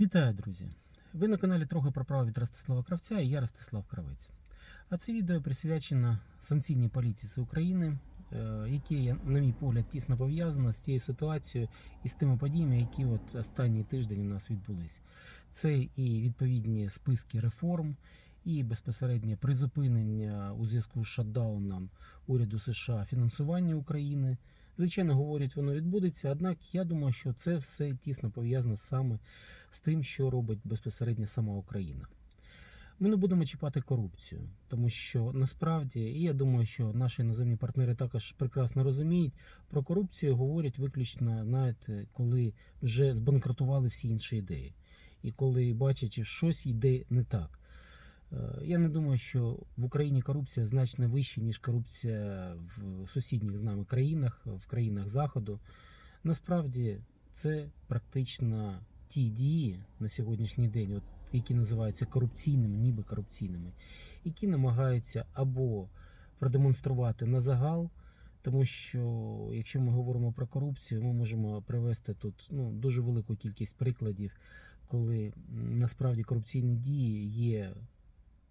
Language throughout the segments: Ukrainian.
Вітаю, друзі! Ви на каналі Трохи про право від Ростислава Кравця і я Ростислав Кравець. А це відео присвячено санкційній політиці України, е, яке, на мій погляд, тісно пов'язано з тією ситуацією і з тими подіями, які от останній тиждень у нас відбулись. Це і відповідні списки реформ, і безпосереднє призупинення у зв'язку з шатдауном уряду США фінансування України. Звичайно, говорять, воно відбудеться. Однак я думаю, що це все тісно пов'язано саме з тим, що робить безпосередньо сама Україна. Ми не будемо чіпати корупцію, тому що насправді, і я думаю, що наші іноземні партнери також прекрасно розуміють, про корупцію говорять виключно, знаєте, коли вже збанкрутували всі інші ідеї, і коли бачать, що щось йде не так. Е, Я не думаю, що в Україні корупція значно вища, ніж корупція в сусідніх з нами країнах, в країнах Заходу. Насправді це практично ті дії на сьогоднішній день, от, які називаються корупційними, ніби корупційними, які намагаються або продемонструвати на загал. Тому що якщо ми говоримо про корупцію, ми можемо привести тут ну, дуже велику кількість прикладів, коли насправді корупційні дії є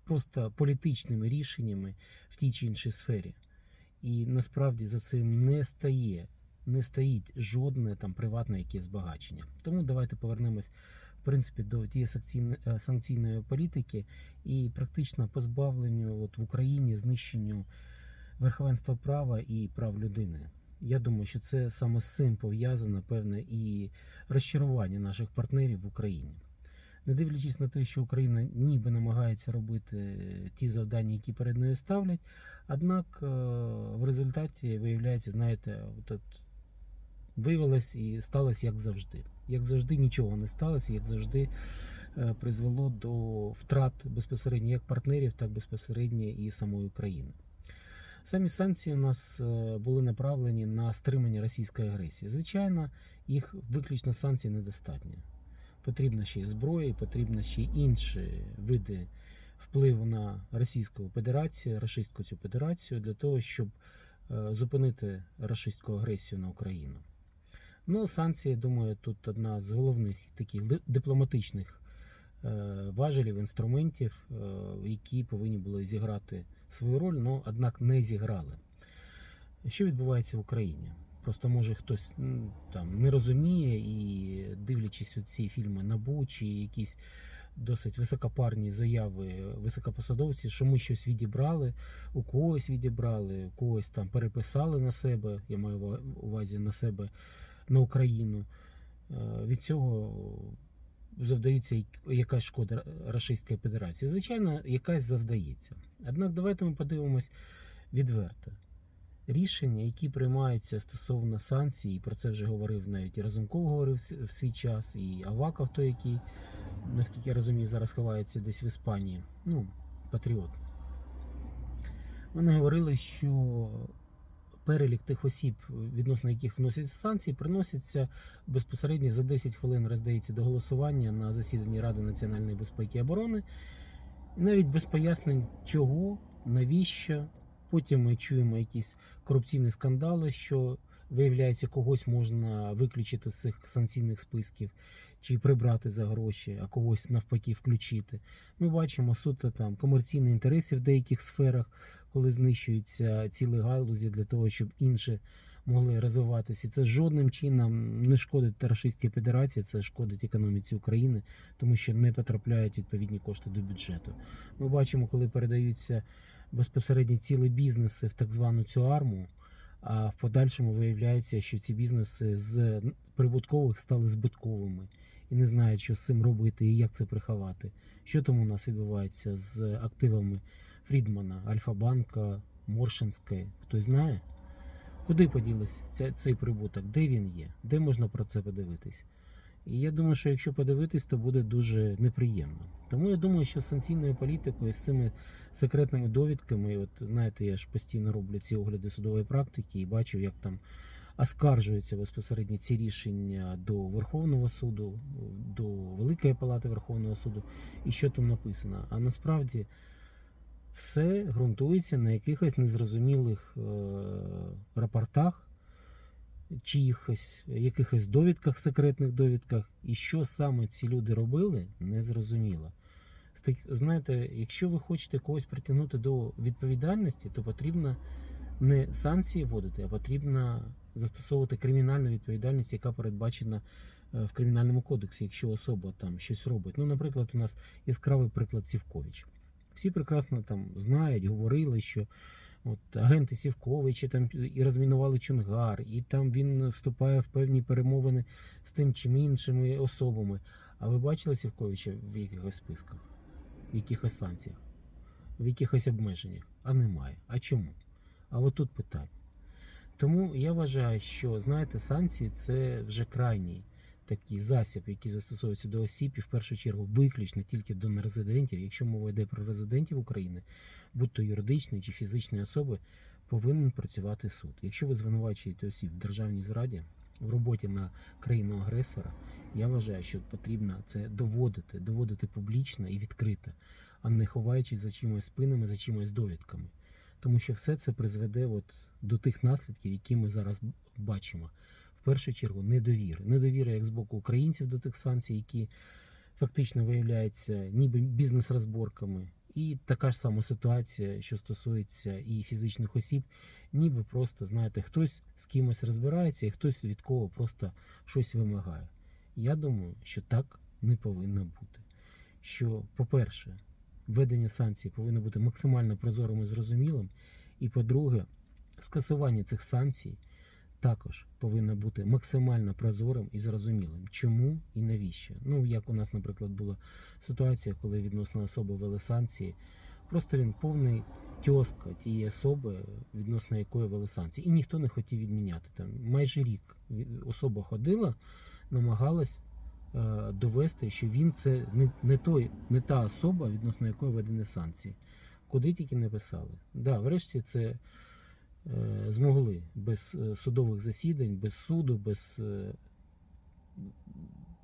просто політичними рішеннями в тій чи іншій сфері. І насправді за цим не стає, не стоїть жодне там приватне якесь збагачення. Тому давайте повернемось в принципі до тієї санкційної, е, політики і практично позбавленню от в Україні знищенню верховенства права і прав людини. Я думаю, що це саме з цим пов'язано певне і розчарування наших партнерів в Україні. Не дивлячись на те, що Україна ніби намагається робити ті завдання, які перед нею ставлять, однак е, в результаті виявляється, знаєте, от, виявилось і сталося як завжди. Як завжди, нічого не сталося, як завжди е, призвело до втрат безпосередньо як партнерів, так безпосередньо і самої України. Самі санкції у нас е, були направлені на стримання російської агресії. Звичайно, їх виключно санкцій недостатньо. Потрібна ще й зброя, і потрібно ще й інші види впливу на Російську Федерацію, Рашистську цю Федерацію для того, щоб е, зупинити рашистську агресію на Україну. Ну, санкції, думаю, тут одна з головних таких дипломатичних е, важелів, інструментів, е, які повинні були зіграти свою роль, але однак не зіграли. Що відбувається в Україні? Просто може хтось там не розуміє і дивлячись ці фільми набу чи якісь досить високопарні заяви високопосадовців, що ми щось відібрали, у когось відібрали, у когось там переписали на себе. Я маю увазі на себе на Україну. Е, Від цього завдається якась шкода Рашистської Федерації. Звичайно, якась завдається. Однак давайте ми подивимось відверто рішення, які приймаються стосовно санкцій, і про це вже говорив навіть і Разумков говорив в свій час, і Аваков, той, який, наскільки я розумію, зараз ховається десь в Іспанії. Ну, патріот. Вони говорили, що перелік тих осіб, відносно яких вносять санкції, приноситься безпосередньо за 10 хвилин роздається до голосування на засіданні Ради національної безпеки і оборони. І навіть без пояснень, чого, навіщо. Потім ми чуємо якісь корупційні скандали, що виявляється, когось можна виключити з цих санкційних списків чи прибрати за гроші, а когось навпаки включити. Ми бачимо суто там комерційні інтереси в деяких сферах, коли знищуються цілі галузі для того, щоб інші могли розвиватися. Це жодним чином не шкодить Рашистській Федерації, це шкодить економіці України, тому що не потрапляють відповідні кошти до бюджету. Ми бачимо, коли передаються безпосередньо цілі бізнеси в так звану цю арму. А в подальшому виявляється, що ці бізнеси з прибуткових стали збитковими і не знають, що з цим робити і як це приховати. Що там у нас відбувається з активами Фрідмана, Альфа-банка, Моршинської? Хтось знає? Куди поділися цей прибуток? Де він є? Де можна про це подивитись? І я думаю, що якщо подивитись, то буде дуже неприємно. Тому я думаю, що з санкційною політикою, з цими секретними довідками, от знаєте, я ж постійно роблю ці огляди судової практики і бачу, як там оскаржуються безпосередньо ці рішення до Верховного суду, до Великої Палати Верховного суду, і що там написано. А насправді все ґрунтується на якихось незрозумілих е, рапортах чиїхось якихось довідках, секретних довідках, і що саме ці люди робили, не зрозуміло. Знаєте, якщо ви хочете когось притягнути до відповідальності, то потрібно не санкції вводити, а потрібно застосовувати кримінальну відповідальність, яка передбачена е, в кримінальному кодексі, якщо особа там щось робить. Ну, наприклад, у нас яскравий приклад Сівкович. Всі прекрасно там знають, говорили, що от агенти Сівковича там і розмінували Чонгар, і там він вступає в певні перемовини з тим чи іншими особами. А ви бачили Сівковича в якихось списках, в якихось санкціях, в якихось обмеженнях? А немає. А чому? А от тут питання. Тому я вважаю, що знаєте, санкції це вже крайній такий засіб, який застосовується до осіб, і в першу чергу виключно тільки до нерезидентів. Якщо мова йде про резидентів України, будь то юридичні чи фізичні особи, повинен працювати суд. Якщо ви звинувачуєте осіб в державній зраді, в роботі на країну агресора, я вважаю, що потрібно це доводити, доводити публічно і відкрито, а не ховаючись за чимось спинами, за чимось довідками. Тому що все це призведе от до тих наслідків, які ми зараз бачимо. В першу чергу недовіри. Недовіра як з боку українців до тих санкцій, які фактично виявляються ніби бізнес-розборками. І така ж сама ситуація, що стосується і фізичних осіб, ніби просто, знаєте, хтось з кимось розбирається, і хтось від кого просто щось вимагає. Я думаю, що так не повинно бути. Що, по-перше, введення санкцій повинно бути максимально прозорим і зрозумілим. І по-друге, скасування цих санкцій також повинно бути максимально прозорим і зрозумілим. Чому і навіщо? Ну, як у нас, наприклад, була ситуація, коли відносно особи ввели санкції. Просто він повний тьоска тієї особи, відносно якої ввели санкції. І ніхто не хотів відміняти. Там майже рік особа ходила, намагалась е, довести, що він це не, не той, не та особа, відносно якої введені санкції. Куди тільки не писали. Да, врешті це змогли без е, судових засідань, без суду, без, е,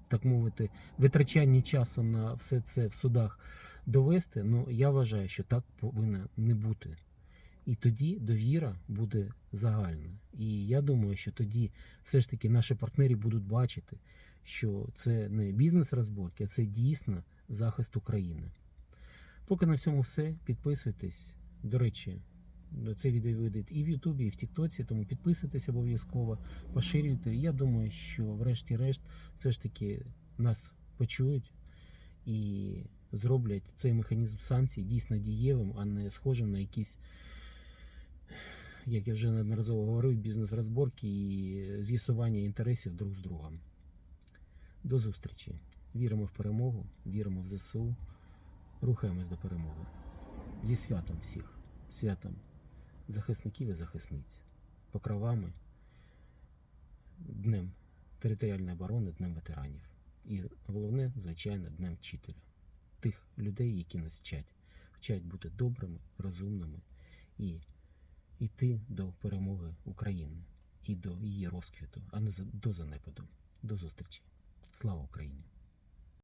так мовити, витрачання часу на все це в судах довести. Ну я вважаю, що так повинно не бути. І тоді довіра буде загальна. І я думаю, що тоді все ж таки наші партнери будуть бачити, що це не бізнес-розборки, а це дійсно захист України. Поки на цьому все. Підписуйтесь. До речі, це відео вийде і в Ютубі, і в Тіктоці, тому підписуйтесь обов'язково, поширюйте. Я думаю, що врешті-решт все ж таки нас почують і зроблять цей механізм санкцій дійсно дієвим, а не схожим на якісь, як я вже неодноразово говорив, бізнес-розборки і з'ясування інтересів друг з другом. До зустрічі. Віримо в перемогу, віримо в ЗСУ. Рухаємось до перемоги. Зі святом всіх, святом захисників і захисниць, покровами, Днем територіальної оборони, Днем ветеранів. І головне, звичайно, Днем вчителя. Тих людей, які нас вчать. Вчать бути добрими, розумними і йти до перемоги України і до її розквіту, а не до занепаду. До зустрічі. Слава Україні!